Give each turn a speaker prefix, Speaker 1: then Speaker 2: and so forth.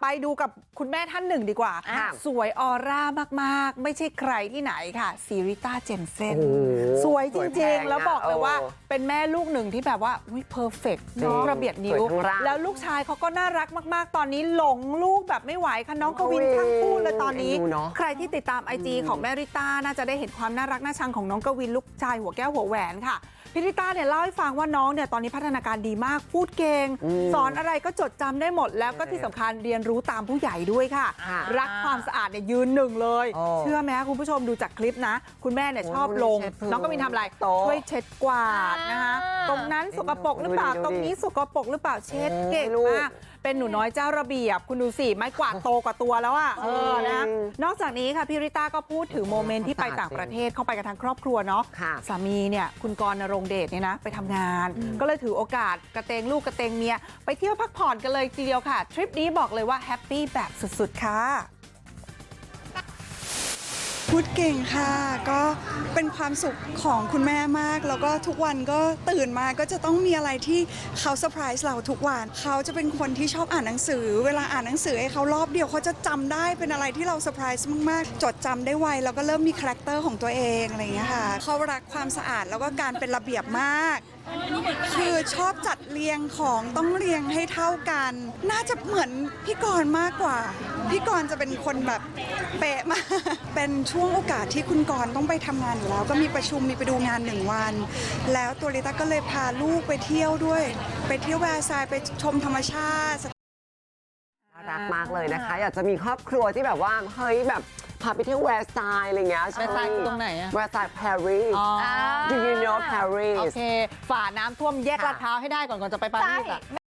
Speaker 1: ไปดูกับคุณแม่ท่านหนึ่งดีกว่า
Speaker 2: ค่ะ
Speaker 1: สวยออร่ามากๆ ไม่ใช่ใครที่ไหนค่ะซีริต้าเจนเซน
Speaker 2: โอ้โห
Speaker 1: สวยจ
Speaker 2: สวยแพ
Speaker 1: ริง
Speaker 2: ง
Speaker 1: ๆ แล้วบอกเลย
Speaker 2: อะ
Speaker 1: ว่า
Speaker 2: เออ
Speaker 1: เป็นแม่ลูกหนึ่งที่แบบว่าวิเพอร์เฟกต์
Speaker 2: จริง
Speaker 1: ระเบียดนิ้ว
Speaker 2: สวยทั้งร่าง
Speaker 1: แล้วลูกชายเขาก็น่ารักมากๆ ตอนนี้หลงลูกแบบไม่ไหวค่ะน้องกวิน
Speaker 2: โอ้ย
Speaker 1: ทั้งคู่เลยตอนนี้
Speaker 2: เอ็นดูเนอะ
Speaker 1: ใครที่ติดตามไอจีของแม่ริต้าน่าจะได้เห็นความน่ารักน่าชังของน้องกวินลูกชายหัวแก้วหัวแหวนค่ะพิริต้าเนี่ยเล่าให้ฟังว่าน้องเนี่ยตอนนี้พัฒนาการดีมากพูดเก่ง
Speaker 2: อืม
Speaker 1: สอนอะไรก็จดจำได้หมดแล้วก็ที่สำคัญเรียนรู้ตามผู้ใหญ่ด้วยค่ะ
Speaker 2: ค่ะ
Speaker 1: รักความสะอาดเนี่ยยืนหนึ่งเลย
Speaker 2: โอ้
Speaker 1: เชื่อไหมคุณผู้ชมดูจากคลิปนะ คุณแม่เนี่ย
Speaker 2: โอ้
Speaker 1: ชอบลง
Speaker 2: เช็ดพื้น
Speaker 1: น้องกวินทำอะไร
Speaker 2: โต๊ะ
Speaker 1: ช่วยเช็ดกวาดนะคะ
Speaker 3: อ่า
Speaker 1: ตรงนั้นสกปรกหรือเปล่า
Speaker 2: ดูดิ
Speaker 1: ตรงนี้สกปรกหรือเปล่าเช็ดเก่ง
Speaker 2: ลูก
Speaker 1: มากเป็นหนูน้อยเจ้าระเบียบ คุณดูสิไม้กวาดโตกว่าตัวแล้วอะเออนะ
Speaker 2: อืม
Speaker 1: นอกจากนี้ค่ะพี่ริต้าก็พูดถึงโมเมนต์ที่ไปต่างประเทศเข้าไปกับทางครอบครัวเนาะ
Speaker 2: ค่ะ
Speaker 1: สามีเนี่ยคุณกรณรงค์เดชเนี่ยนะไปทำงาน ก็เลยถือโอกาสกระเตงลูกกระเตงเมีย ไปเที่ยวพักผ่อนกันเลยทีเดียวค่ะ ทริปนี้บอกเลยว่าแฮปปี้แบบสุด ๆ ค่ะ
Speaker 4: พูดเก่งค่ะ ก็เป็นความสุขของคุณแม่มาก แล้วก็ทุกวันก็ตื่นมาก็จะต้องมีอะไรที่เขาเซอร์ไพรส์เราทุกวัน เขาจะเป็นคนที่ชอบอ่านหนังสือ เวลาอ่านหนังสือให้เขารอบเดียวเขาจะจำได้เป็นอะไรที่เราเซอร์ไพรส์มากๆ จดจำได้ไวแล้วก็เริ่มมีคาแรคเตอร์ของตัวเองอะไรอย่างเงี้ยค่ะเขารักความสะอาดแล้วก็การเป็นระเบียบมาก คือชอบจัดเรียงของต้องเรียงให้เท่ากัน น่าจะเหมือนพี่กรณ์มากกว่า พี่กรณ์จะเป็นคนแบบเป๊ะมาก เป็นช่วงโอกาสที่คุณกรณ์ต้องไปทำงานอยู่แล้ว ก็มีประชุมมีไปดูงานหนึ่งวัน แล้วตัวลิต้าก็เลยพาลูกไปเที่ยวด้วย ไปเที่ยวแวร์ซายน์ไปชมธรรมชาติ
Speaker 2: น่ารักมากเลยนะคะ อยากจะมีครอบครัวที่แบบว่าเฮ้ยแบบ พาไปเที่ยวแวร์ไซน์อะไรเงี้ย
Speaker 1: แวร์ไซน์คือตรงไหนอะ
Speaker 2: แวร์ไซน์ปารีส
Speaker 1: อ๋อ
Speaker 2: Do you know Paris
Speaker 1: โอเค ฝ่าน้ำท่วมแยก
Speaker 2: ค่ะ
Speaker 1: ลาดพร้าวให้ได้ก่อนก่อนจะไปปารีสอะ